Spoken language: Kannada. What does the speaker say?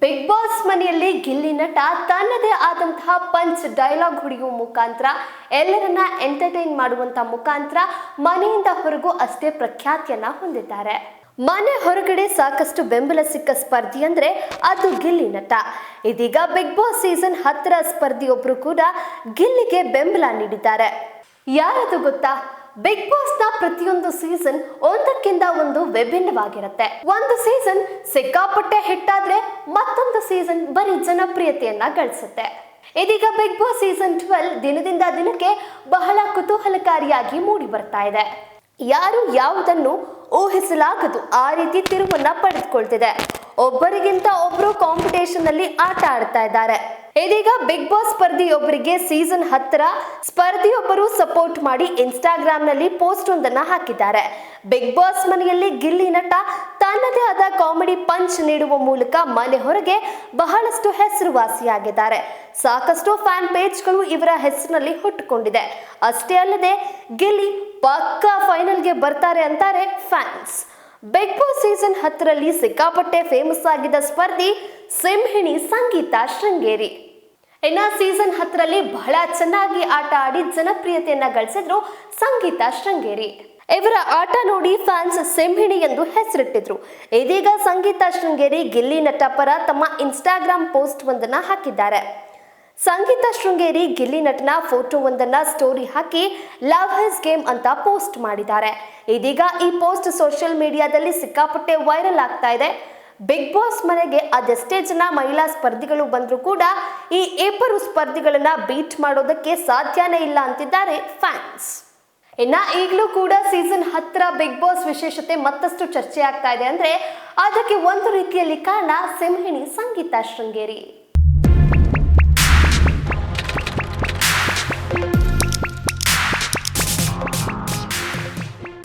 ಬಿಗ್ ಬಾಸ್ ಮನೆಯಲ್ಲಿ ಗಿಲ್ಲಿ ನಟ ತನ್ನದೇ ಆದಂತಹ ಪಂಚ್ ಡೈಲಾಗ್ ಹೊಡೆಯುವ ಮುಖಾಂತರ ಎಲ್ಲರನ್ನ ಎಂಟರ್ಟೈನ್ ಮಾಡುವಂತ ಮುಖಾಂತರ ಮನೆಯಿಂದ ಹೊರಗೂ ಅಷ್ಟೇ ಪ್ರಖ್ಯಾತಿಯನ್ನ ಹೊಂದಿದ್ದಾರೆ. ಮನೆ ಹೊರಗಡೆ ಸಾಕಷ್ಟು ಬೆಂಬಲ ಸಿಕ್ಕ ಸ್ಪರ್ಧಿ ಅಂದ್ರೆ ಅದು ಗಿಲ್ಲಿ ನಟ. ಇದೀಗ ಬಿಗ್ ಬಾಸ್ ಸೀಸನ್ ಹತ್ತರ ಸ್ಪರ್ಧಿಯೊಬ್ರು ಕೂಡ ಗಿಲ್ಲಿಗೆ ಬೆಂಬಲ ನೀಡಿದ್ದಾರೆ. ಯಾರದು ಗೊತ್ತಾ? ಬಿಗ್ ಬಾಸ್ನ ಪ್ರತಿಯೊಂದು ಸೀಸನ್ ಒಂದಕ್ಕಿಂತ ಒಂದು ವಿಭಿನ್ನವಾಗಿರುತ್ತೆ. ಒಂದು ಸೀಸನ್ ಸಿಕ್ಕಾಪಟ್ಟೆ ಆದ್ರೆ ಮತ್ತೊಂದು ಸೀಸನ್ ಬರೀ ಜನಪ್ರಿಯತೆಯನ್ನ ಗಳಿಸುತ್ತೆ. ಇದೀಗ ಬಿಗ್ ಬಾಸ್ ಸೀಸನ್ ಟ್ವೆಲ್ ದಿನದಿಂದ ದಿನಕ್ಕೆ ಬಹಳ ಕುತೂಹಲಕಾರಿಯಾಗಿ ಮೂಡಿ ಬರ್ತಾ ಇದೆ. ಯಾರು ಯಾವುದನ್ನು ಊಹಿಸಲಾಗದು ಆ ರೀತಿ ತಿರುವನ್ನ ಪಡೆದುಕೊಳ್ತಿದೆ. ಒಬ್ಬರಿಗಿಂತ ಒಬ್ರು ಕಾಂಪಿಟೇಷನ್ ಅಲ್ಲಿ ಆಟ ಆಡ್ತಾ ಇದ್ದಾರೆ. ಇದೀಗ ಬಿಗ್ ಬಾಸ್ ಸ್ಪರ್ಧಿಯೊಬ್ಬರಿಗೆ ಸೀಸನ್ ಹತ್ತರ ಸ್ಪರ್ಧಿಯೊಬ್ಬರು ಸಪೋರ್ಟ್ ಮಾಡಿ ಇನ್ಸ್ಟಾಗ್ರಾಮ್ನಲ್ಲಿ ಪೋಸ್ಟ್ ಒಂದನ್ನ ಹಾಕಿದ್ದಾರೆ. ಬಿಗ್ ಬಾಸ್ ಮನೆಯಲ್ಲಿ ಗಿಲ್ಲಿ ನಟ ತನ್ನದೇ ಆದ ಕಾಮಿಡಿ ಪಂಚ್ ನೀಡುವ ಮೂಲಕ ಮನೆ ಹೊರಗೆ ಬಹಳಷ್ಟು ಹೆಸರುವಾಸಿಯಾಗಿದ್ದಾರೆ. ಸಾಕಷ್ಟು ಫ್ಯಾನ್ ಪೇಜ್ಗಳು ಇವರ ಹೆಸರಿನಲ್ಲಿ ಹುಟ್ಟುಕೊಂಡಿದೆ. ಅಷ್ಟೇ ಅಲ್ಲದೆ ಗಿಲ್ಲಿ ಪಕ್ಕಾ ಫೈನಲ್ಗೆ ಬರ್ತಾರೆ ಅಂತಾರೆ ಫ್ಯಾನ್ಸ್ ಬಿಗ್ ಬಾಸ್ ಸೀಸನ್ ಹತ್ತರಲ್ಲಿ ಸಿಕ್ಕಾಪಟ್ಟೆ ಫೇಮಸ್ ಆಗಿದ್ದ ಸ್ಪರ್ಧಿ ಸಿಂಹಿಣಿ ಸಂಗೀತ ಶೃಂಗೇರಿ. ಇನ್ನ ಸೀಸನ್ ಹತ್ತರಲ್ಲಿ ಬಹಳ ಚೆನ್ನಾಗಿ ಆಟ ಆಡಿ ಜನಪ್ರಿಯತೆಯನ್ನ ಗಳಿಸಿದ್ರು ಸಂಗೀತ ಶೃಂಗೇರಿ. ಇವರ ಆಟ ನೋಡಿ ಫ್ಯಾನ್ಸ್ ಸಿಂಹಿಣಿ ಎಂದು ಹೆಸರಿಟ್ಟಿದ್ರು. ಇದೀಗ ಸಂಗೀತ ಶೃಂಗೇರಿ ಗಿಲ್ಲಿ ನಟ ಪರ ತಮ್ಮ ಇನ್ಸ್ಟಾಗ್ರಾಮ್ ಪೋಸ್ಟ್ ಒಂದನ್ನ ಹಾಕಿದ್ದಾರೆ. ಸಂಗೀತ ಶೃಂಗೇರಿ ಗಿಲ್ಲಿ ನಟನ ಫೋಟೋ ಒಂದನ್ನ ಸ್ಟೋರಿ ಹಾಕಿ ಲವ್ ಹಿಸ್ ಗೇಮ್ ಅಂತ ಪೋಸ್ಟ್ ಮಾಡಿದ್ದಾರೆ. ಇದೀಗ ಈ ಪೋಸ್ಟ್ ಸೋಷಿಯಲ್ ಮೀಡಿಯಾದಲ್ಲಿ ಸಿಕ್ಕಾಪಟ್ಟೆ ವೈರಲ್ ಆಗ್ತಾ ಇದೆ. ಬಿಗ್ ಬಾಸ್ ಮನೆಗೆ ಅದೆಷ್ಟೇ ಜನ ಮಹಿಳಾ ಸ್ಪರ್ಧಿಗಳು ಬಂದರೂ ಕೂಡ ಈ ಇಬ್ಬರು ಸ್ಪರ್ಧಿಗಳನ್ನ ಬೀಟ್ ಮಾಡೋದಕ್ಕೆ ಸಾಧ್ಯನೇ ಇಲ್ಲ ಅಂತಿದ್ದಾರೆ ಫ್ಯಾನ್ಸ್ ಇನ್ನ ಈಗಲೂ ಕೂಡ ಸೀಸನ್ ಹತ್ತರ ಬಿಗ್ ಬಾಸ್ ವಿಶೇಷತೆ ಮತ್ತಷ್ಟು ಚರ್ಚೆ ಆಗ್ತಾ ಇದೆ ಅಂದ್ರೆ ಅದಕ್ಕೆ ಒಂದು ರೀತಿಯಲ್ಲಿ ಕಾರಣ ಸಿಂಹಿಣಿ ಸಂಗೀತ ಶೃಂಗೇರಿ.